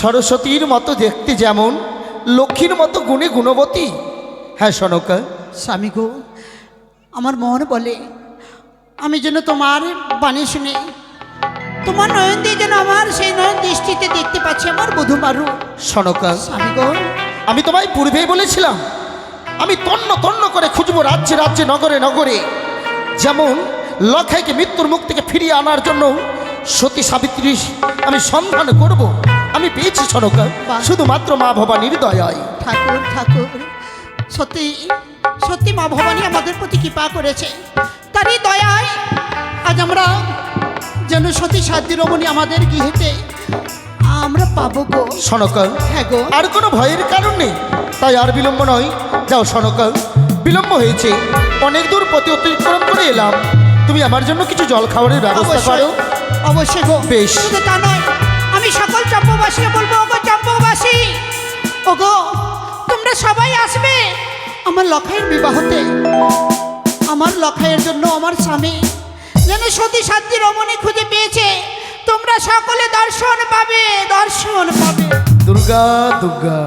সরস্বতীর মতো দেখতে যেমন লক্ষ্মীর মতো গুণে গুণবতী। হ্যাঁ সনকা। স্বামী গো, আমার মন বলে, আমি যেন তোমার বাণী শুনে। তোমার নয়ন দিয়ে যেন আমার সেই নয়ন দৃষ্টিতে দেখতে পাচ্ছি আমার বধূ মারু। সনকা স্বামী গো আমি তোমায় পূর্বেই বলেছিলাম আমি তন্ন তন্ন করে খুঁজবো রাজ্যে রাজ্যে নগরে নগরে। যেমন লক্ষাইকে মৃত্যুর মুখ থেকে ফিরিয়ে আনার জন্য সতী সাবিত্রী আমি সন্ধান করব। আমি পেয়েছি সনকা। শুধুমাত্র মা ভবানীর দয়ায় ঠাকুর ঠাকুর সত্যি সত্যি মা ভবানী আমাদের প্রতি কৃপা করেছে। তারই দয়ায় আজ আমরা যেন সতী সাধ্যি রমণী আমাদের গৃহেতে। আমরা পাবো গো। সনকাল হ্যাঁ গো। আর কোনো ভয়ের কারণ নেই। তাই আর বিলম্ব নয়। যাও সনকাল বিলম্ব হয়েছে। অনেক দূর পথে অতিক্রম করে এলাম। তুমি আমার জন্য কিছু জল খাবারের ব্যবস্থা করো। অবশ্যই গো। বেশ। তা নয় আমি সকল চম্পবাসীকে বলব ওগো চম্পবাসী ওগো তোমরা সবাই আসবে আমার লখাইয়ের বিবাহতে। আমার লখাইয়ের জন্য আমার স্বামী। যেন সতী সাধ্যি রমণী খুঁজে পেয়েছে। তোমরা সকলে দর্শন পাবে দর্শন পাবে। দুর্গা দুর্গা,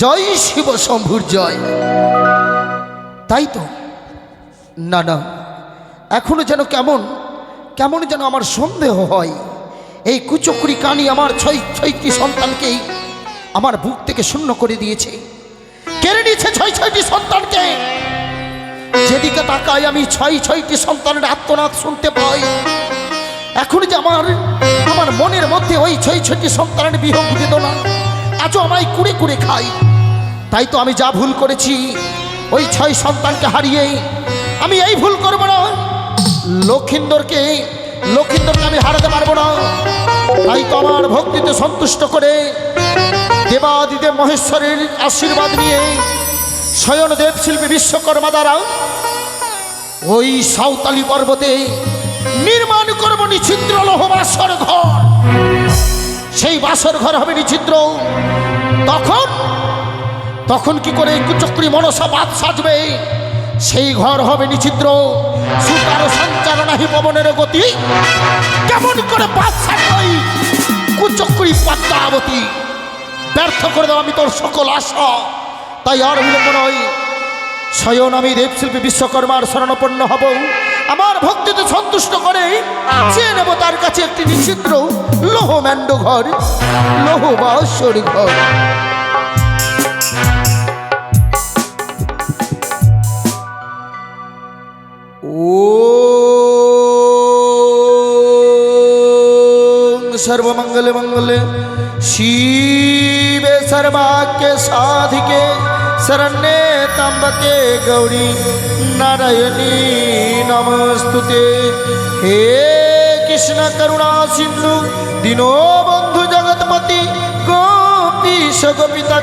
জয় শিব শম্ভুর জয়। তাই তো? না না, এখনও যেন কেমন কেমন যেন আমার সন্দেহ হয়। এই কুচকুরি কানি আমার ছয়, ছয়টি সন্তানকেই আমার বুক থেকে শূন্য করে দিয়েছে। কেড়ে নিয়েছে ছয়, ছয়টি সন্তানকে। যেদিকে তাকাই আমি ছয় ছয়টি সন্তানের আত্মনাদ শুনতে পাই। এখন যে আমার আমার মনের মধ্যে ওই ছয় ছয়টি সন্তানের বিহগ বেদনা আজও আমায় কুড়ে কুড়ে খাই তাই তো আমি যা ভুল করেছি, ওই ছয় সন্তানকে হারিয়ে আমি এই ভুল করব না। লক্ষিন্দরকে লক্ষিন্দরকে আমি হারাতে পারব না। তাই তো আমার ভক্তিতে সন্তুষ্ট করে দেবাদিদেব মহেশ্বরের আশীর্বাদ নিয়ে স্বয়ন দেব শিল্পী বিশ্বকর্মা দ্বারা ওই সাঁওতালি পর্বতে নির্মাণ করব নিছিদ্র লৌহ বাসর ঘর। সেই বাসর ঘর হবে নিচিত্র তখন তখন কি করে কুচক্রি মনসা বাদ সাজবে? সেই ঘর হবে নিচিত্র সুতার সঞ্চার নাহি পবনের গতি। কেমন করে বাদ সাজবই কুচক্রি পদ্মাবতী? ব্যর্থ করে দেওয়া আমি তোর সকল আশা। তাই আর বিলম্ব নয়। স্বয়ন আমি দেবশিল্পী বিশ্বকর্মার স্মরণপন্ন হব। আমার ভক্তিতে সন্তুষ্ট করে চেয়ে নেব তার কাছে একটি বিচিত্র লোহ ম্যান্ড ঘর লোহ বাহস্বর ঘর সর্বমঙ্গলে মঙ্গলে শিবে সর্বাকে সাধিকে શરણ્ય તંબકે ગૌરી નારાયણી નમસ્તુ હે કૃષ્ણ કરુણા સિંધુ દિનો બંધુ જગતપતિ ગોપીશ ગોપિતા